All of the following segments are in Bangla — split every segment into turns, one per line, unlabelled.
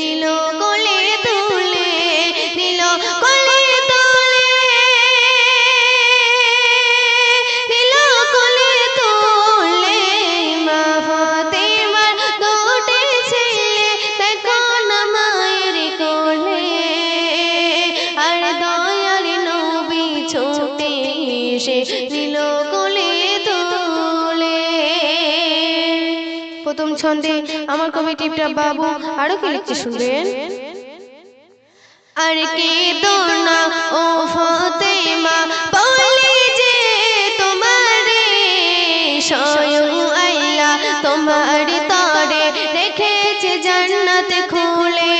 দিল ছন্দে আমার কমিটিটা বাবু, আরও কি লিখতে শুনবেন? আর কে দোনা ও ফতেমা, বলে যে তোমারে স্বয়ং আইলা তোমার তরে রেখেছে জান্নাত খুলে।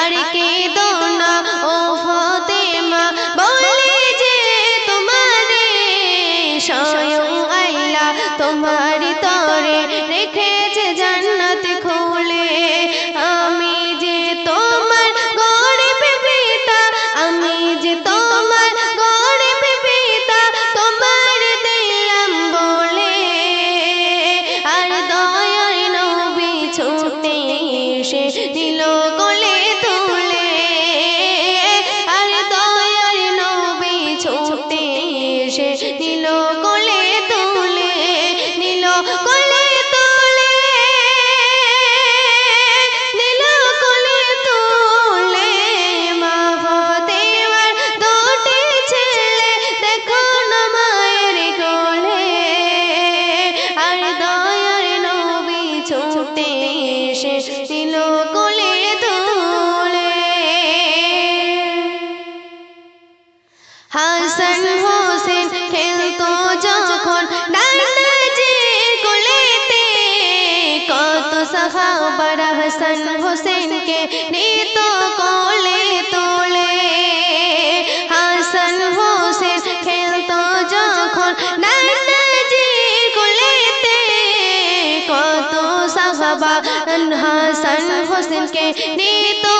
আর কে দোনা ও ফতেমা, বলে যে তোমারে স্বয়ং আইলা তোমার हसन हुसैन खेलतो जखन। दादाजी कुलेते कत तो सखा बड़ा हसन हुसैन के नीतो कोले तोले हसन हुसैन खेलतो जखन। दादाजी कुलेते कत तो सखा बड़ा हसन हुसैन के नीतो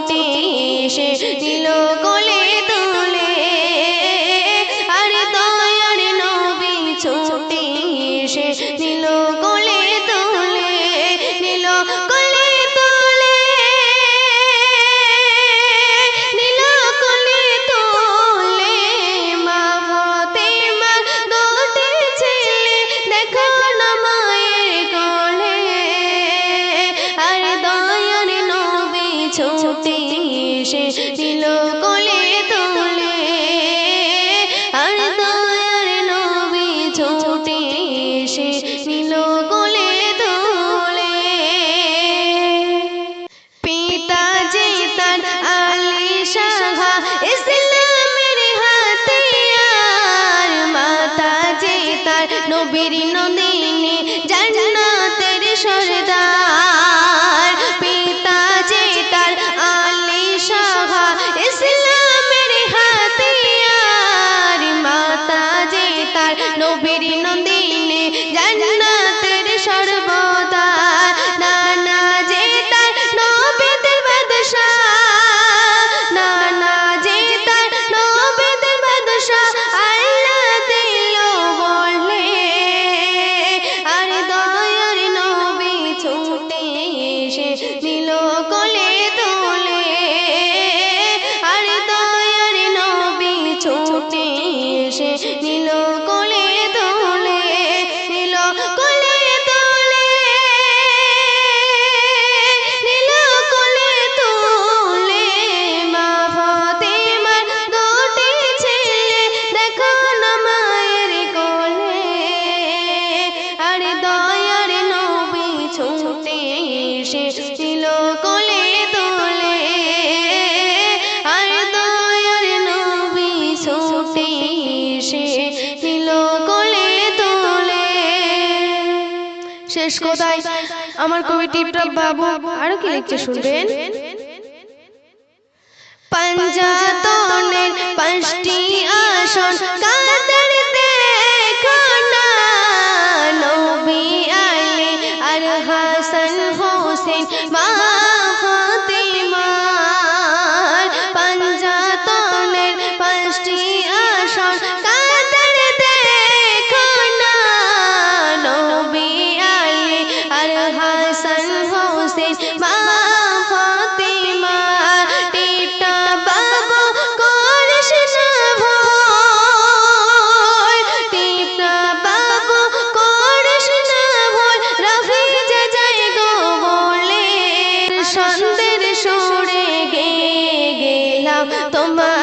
ছুটি এসে দিল মেরি নদিনী জানা জান্নাতের সরে Chinilo. শেষ কোথায় আমার কবি টিপটপ বাবু আরও কি লেকচার শুনবেন? পাঞ্জাব তোমার